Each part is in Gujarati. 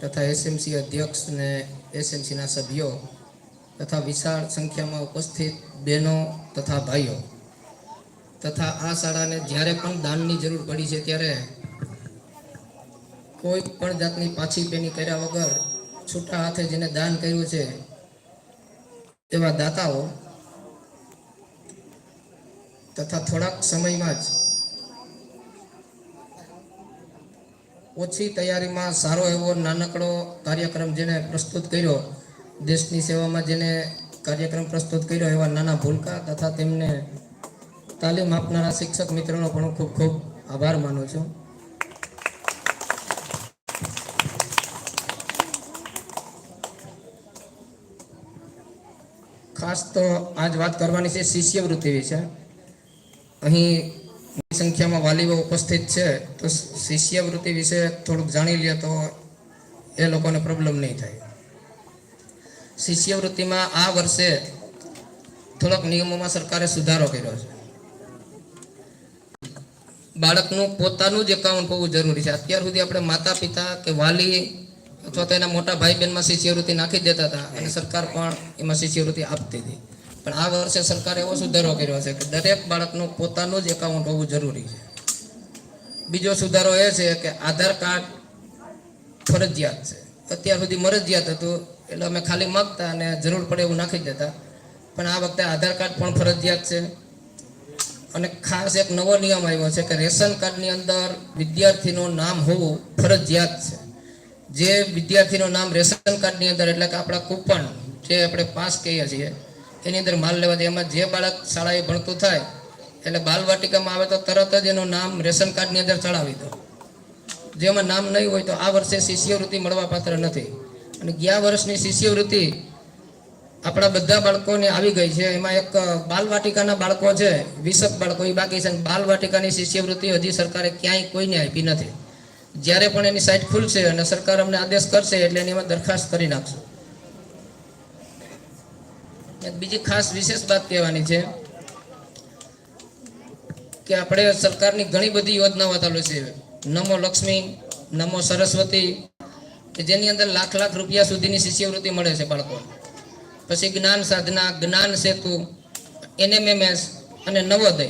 તથા એસએમસી અધ્યક્ષ અને એસએમસીના સભ્યો તથા વિશાળ સંખ્યામાં ઉપસ્થિત બહેનો તથા ભાઈઓ. તથા આ શાળાને જ્યારે પણ દાનની જરૂર પડી છે ત્યારે કોઈ પણ જાતની પાછી પેની કર્યા વગર છૂટા હાથે જેને દાન કર્યું છે એવા દાતાઓ તથા થોડાક સમયમાં જ ઓછી તૈયારીમાં સારો એવો નાનકડો કાર્યક્રમ જેને પ્રસ્તુત કર્યો, દેશની સેવામાં જેને કાર્યક્રમ પ્રસ્તુત કર્યો એવા નાના ભૂલકા તથા તેમને તાલીમ આપનારા શિક્ષક મિત્રોનો પણ ખૂબ ખૂબ આભાર માનું છું. ખાસ તો આજ વાત કરવાની છે શિષ્યવૃત્તિ વિશે. અહીં સંખ્યામાં વાલીઓ ઉપસ્થિત છે, તો શિષ્યવૃત્તિ વિશે થોડુંક જાણી લે તો એ લોકોને પ્રોબ્લેમ નહીં થાય. શિષ્યવૃત્તિમાં આ વર્ષે થોડોક નિયમોમાં સરકારે સુધારો કર્યો છે. બાળકનું પોતાનું જ એકાઉન્ટ હોવું જરૂરી છે. અત્યાર સુધી આપણે માતા, પિતા કે વાલી અથવા તો એના મોટા ભાઈ બહેનમાં શિષ્યવૃત્તિ નાખી દેતા હતા અને સરકાર પણ એમાં શિષ્યવૃત્તિ આપતી હતી. પણ આ વર્ષે સરકારે એવો સુધારો કર્યો છે કે દરેક બાળકનું પોતાનું જ એકાઉન્ટ હોવું જરૂરી છે. બીજો સુધારો એ છે કે આધાર કાર્ડ ફરજિયાત છે. અત્યાર સુધી મરજિયાત હતું, એટલે અમે ખાલી માગતા અને જરૂર પડે એવું નાખી દેતા. પણ આ વખતે આધાર કાર્ડ પણ ફરજિયાત છે. અને ખાસ એક નવો નિયમ આવ્યો છે કે રેશન કાર્ડની અંદર વિદ્યાર્થીનું નામ હોવું ફરજિયાત છે. જે વિદ્યાર્થીનું નામ રેશન કાર્ડની અંદર, એટલે કે આપણા કૂપન જે આપણે પાસ કહીએ છીએ એની અંદર માલ લેવા દે એમાં જે બાળક શાળાએ ભણતું થાય, એટલે બાલવાટિકામાં આવે તો તરત જ એનું નામ રેશન કાર્ડની અંદર ચડાવી દો. જેમાં નામ નહીં હોય તો આ વર્ષે શિષ્યવૃત્તિ મળવાપાત્ર નથી. અને ગયા વર્ષની શિષ્યવૃત્તિ આપણા બધા બાળકોને આવી ગઈ છે. એમાં એક બાલવાટિકાના બાળકો છે વીસક બાળકો, એ બાકી છે. બાલવાટિકાની શિષ્યવૃત્તિ હજી સરકારે ક્યાંય કોઈને આપી નથી. જ્યારે પણ એની સાઇટ ખુલશે અને સરકાર અમને આદેશ કરશે, એટલે એની અમે દરખાસ્ત કરી નાખશું. એક બીજી ખાસ વિશેષ વાત કહેવાની છે કે આપણે સરકારની ઘણી બધી યોજનાઓ ચાલુ છે. નમો લક્ષ્મી, નમો સરસ્વતી, કે જેની અંદર લાખ લાખ રૂપિયા સુધીની શિષ્યવૃત્તિ મળે છે બાળકોને. પછી જ્ઞાન સાધના, જ્ઞાન સેતુ, એનએમએમએસ અને નવોદય.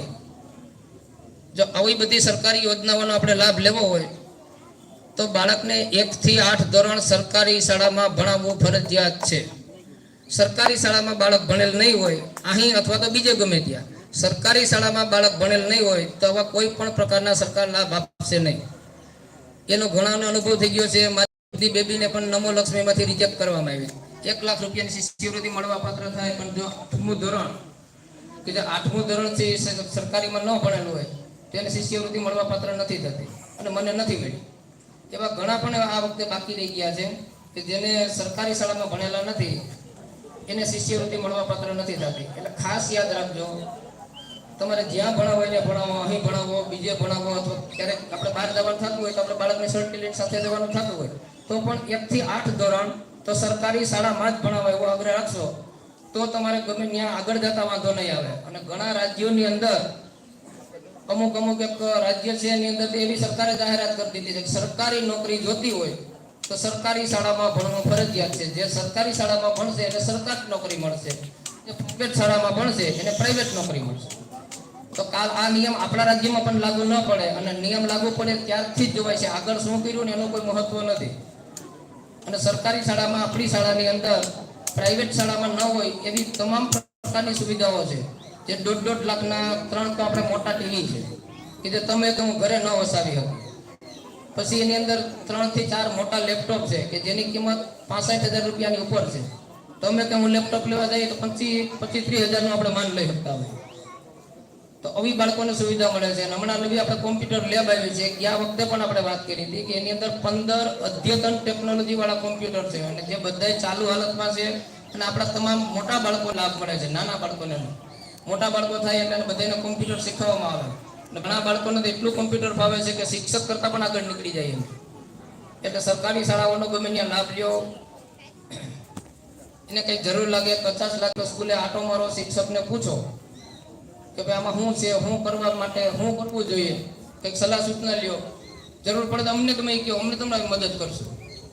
જો આવી બધી સરકારી યોજનાઓનો આપણે લાભ લેવો હોય, તો બાળકને એકથી આઠ ધોરણ સરકારી શાળામાં ભણાવવું ફરજિયાત છે. સરકારી શાળામાં બાળક ભણેલ નહીં હોય, અહીં અથવા તો બીજે ગમે ત્યાં. સરકારી શાળામાં બાળક ભણેલ નહીં હોય, તો આવા કોઈ પણ પ્રકારના સરકાર લાભ આપશે નહીં. એનો ઘણાનો અનુભવ થઈ ગયો છે. મારી બેબીને પણ નમો લક્ષ્મીમાંથી રિજેક્ટ કરવામાં આવી. એક લાખ રૂપિયાની શિષ્યવૃત્તિ મળવા પાત્ર થાય, પણ જો આઠમું ધોરણ, કે જે આઠમું ધોરણથી સરકારીમાં ન ભણેલું હોય તેને શિષ્યવૃત્તિ મળવા પાત્ર નથી થતી. અને મને નથી મળી. એવા ઘણા પણ આ વખતે બાકી રહી ગયા છે, કે જેને સરકારી શાળામાં ભણેલા નથી એને શિષ્યવૃત્તિ મળવા પાત્ર નથી થતી. એટલે ખાસ યાદ રાખજો, તમારે જ્યાં ભણાવો એને ભણાવો, અહીં ભણાવો, બીજે ભણાવો, અથવા ક્યારેક આપણે બહાર જવાનું થતું હોય તો આપણે બાળકને સર્ટિફિકેટ સાથે જવાનું થતું હોય, તો પણ એકથી આઠ ધોરણ તો સરકારી શાળામાં જ ભણાવો એવો આગ્રહ રાખશો, તો તમારે ગમે ત્યાં આગળ જતા વાંધો નહીં આવે. અને ઘણા રાજ્યોની અંદર અમુક અમુક એક રાજ્ય છે એની અંદર એવી સરકારે જાહેરાત કરી દીધી છે સરકારી નોકરી જોતી હોય તો સરકારી શાળામાં ભણવું ફરજિયાત છે. જે સરકારી શાળામાં ભણશે, એને સરકારી નોકરી મળશે. જે પ્રાઇવેટ શાળામાં ભણશે, એને પ્રાઇવેટ નોકરી મળશે. તો કાલ આ નિયમ આપણા રાજ્યમાં પણ લાગુ ન પડે અને નિયમ લાગુ પડે ત્યારથી જ જોવાય છે. આગળ શું કર્યું ને એનું કોઈ મહત્વ નથી. અને સરકારી શાળામાં, આપણી શાળાની અંદર પ્રાઇવેટ શાળામાં ન હોય એવી તમામ પ્રકારની સુવિધાઓ છે. જે દોઢ દોઢ લાખના ત્રણ તો આપણે મોટા ટીવી છે. કે જે તમે તો હું ઘરે ન વસાવી હતી પછી એની અંદર ત્રણથી ચાર મોટા લેપટોપ છે, કે જેની કિંમત પાસઠ હજાર રૂપિયાની ઉપર છે. તમે કે હું લેપટોપ લેવા જઈએ તો પચીસ પચીસ ત્રીસ હજારનું આપણે માન લઈ શકતા હોય. તો આવી બાળકોને સુવિધા મળે છે. અને હમણાં નવી આપણે કોમ્પ્યુટર લેબ આવી છે ગયા વખતે પણ આપણે વાત કરી હતી કે એની અંદર પંદર અદ્યતન ટેકનોલોજીવાળા કોમ્પ્યુટર છે. અને જે બધા ચાલુ હાલતમાં છે, અને આપણા તમામ મોટા બાળકો લાભ મળે છે, નાના બાળકોને. મોટા બાળકો થાય એટલે બધાને કોમ્પ્યુટર શીખવવામાં આવે. ઘણા બાળકોને તો એટલું કોમ્પ્યુટર ફાવે છે કે શિક્ષક કરતાં પણ આગળ નીકળી જાય એટલે સરકારી શાળાઓનો ગમે ત્યાં લાભ લ્યો. એને કંઈક જરૂર લાગે, પચાસ લાખ સ્કૂલે આટો મારો, શિક્ષકને પૂછો કે ભાઈ આમાં શું છે, શું કરવા માટે, શું કરવું જોઈએ? કંઈક સલાહ સૂચના લ્યો. જરૂર પડે તો અમને તમે કહો, અમને તમને મદદ કરશો.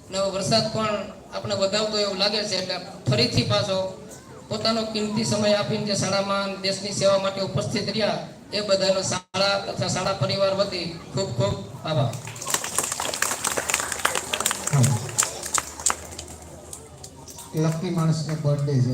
અને વરસાદ પણ આપણે વધાવતો એવું લાગે છે, એટલે ફરીથી પાછો પોતાનો કિંમતી સમય આપીને જે શાળામાં દેશની સેવા માટે ઉપસ્થિત રહ્યા એ બધાનો શાળા તથા શાળા પરિવાર વતી ખૂબ ખૂબ આભાર. લકી માણસનો બર્થડે છે.